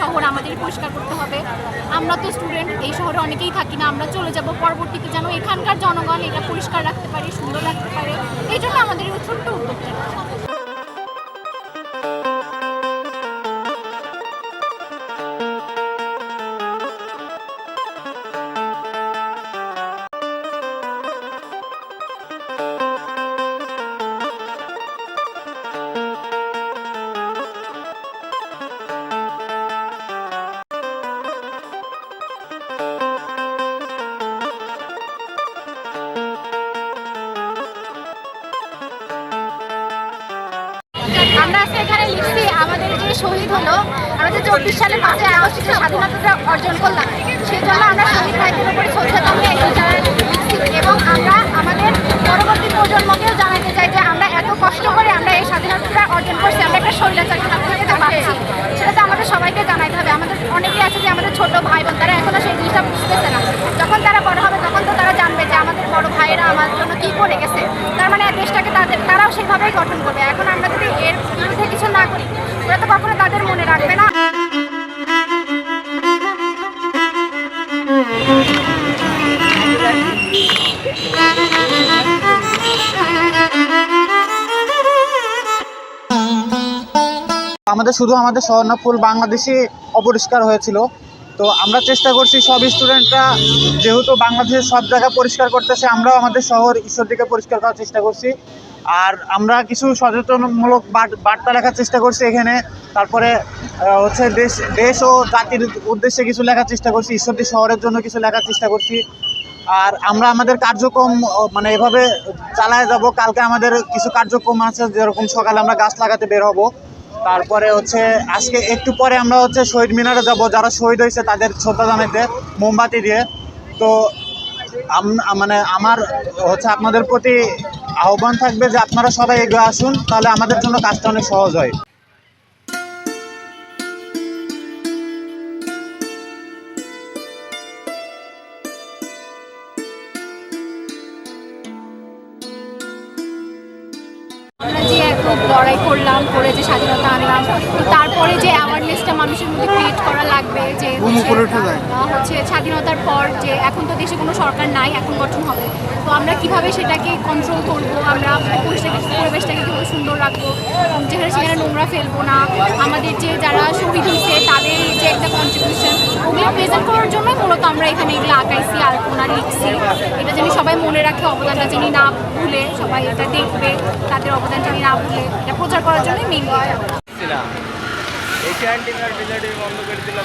শহর আমাদের পরিষ্কার করতে হবে। আমরা তো স্টুডেন্ট এই শহরে অনেকেই থাকি না, আমরা চলে যাব পরবর্তীতে যেন এখানকার জনগণ এটা পরিষ্কার রাখতে পারে, সুন্দর রাখতে পারে। এই জন্য আমাদের ছোট্ট উদ্যোগটা। আমরা আজকে এখানে লিখছি, আমাদের যে শহীদ হলো আমরা যে চব্বিশ সালে পাঁচই আগস্ট যে স্বাধীনতাটা অর্জন করলাম, সেই জন্য আমরা শহীদ ভাইদের উপরে শ্রদ্ধা লিখছি এবং আমরা আমাদের পরবর্তী প্রজন্মকেও জানাতে চাই যে আমরা এত কষ্ট করে আমরা এই স্বাধীনতাটা অর্জন করছি, আমরা একটা থেকে যে পাচ্ছি সেটা তো আমাদের সবাইকে জানাইতে হবে। আমাদের অনেকেই আছে যে আমাদের ছোট ভাই বোন তারা এখনও সেই জিনিসটা বুঝতেছে না যখন তারা বড় হবে তখন তো তারা জানবে যে আমাদের বড় ভাইয়েরা কি করে গেছে? তার মানে দেশটাকে তাদের, তারাও সেভাবেই গঠন করবে। এখন আমরা যদি এর বিরুদ্ধে কিছু না করি, ওরা তো কখনো তাদের মনে রাখবে না। আমাদের শুধু আমাদের শহর না ফুল বাংলাদেশে অপরিষ্কার হয়েছিল। তো আমরা চেষ্টা করছি সব স্টুডেন্টরা যেহেতু বাংলাদেশের সব জায়গা পরিষ্কার করতেছে, আমরাও আমাদের শহর ঈশ্বরদীকে পরিষ্কার করার চেষ্টা করছি। আর আমরা কিছু সচেতনমূলক বার- বার্তা লেখার চেষ্টা করছি এখানে। তারপরে হচ্ছে দেশ দেশ ও জাতির উদ্দেশ্যে কিছু লেখার চেষ্টা করছি ঈশ্বরদী শহরের জন্য কিছু লেখার চেষ্টা করছি। আর আমরা আমাদের কার্যক্রম মানে এভাবে চালায় যাব। কালকে আমাদের কিছু কার্যক্রম আছে, যেরকম সকালে আমরা গাছ লাগাতে বের হব। তারপরে হচ্ছে আজকে একটু পরে আমরা হচ্ছে শহীদ মিনারে যাব। যারা শহীদ হয়েছে তাদের শ্রদ্ধা জানাইতে মোমবাতি দিয়ে। তো মানে আমার হচ্ছে আপনাদের প্রতি আহ্বান থাকবে যে আপনারা সবাই এগিয়ে আসুন, তাহলে আমাদের জন্য কাজটা অনেক সহজ হয়। লড়াই করলাম করে যে স্বাধীনতা আনলাম। তো তারপরে যে অ্যাওয়ারনেসটা মানুষের মধ্যে ক্রিয়েট করা লাগবে যে হচ্ছে, স্বাধীনতার পর যে এখন তো দেশে কোনো সরকার নাই এখন গঠন হবে। তো আমরা কীভাবে সেটাকে কন্ট্রোল করব? আমরা পরিবেশটাকে পরিবেশটাকে কীভাবে সুন্দর রাখব? যেখানে সেখানে নোংরা ফেলব না। আমাদের যে যারা শহীদ হয়েছে তাদের যে একটা কন্ট্রিবিউশন ওগুলো প্রেজেন্ট করার জন্য মূলত আমরা এখানে এগুলো আঁকাইছি আলপনা লিখছি। এটা যেন সবাই মনে রাখে, অবদানটা যিনি না ভুলে, সবাই এটা দেখবে, তাদের অবদান যিনি না ভুলে, এটা প্রচার করার জন্যই মেইন ছিলাম। এই ক্যান্টিন আর বন্ধ করে দিল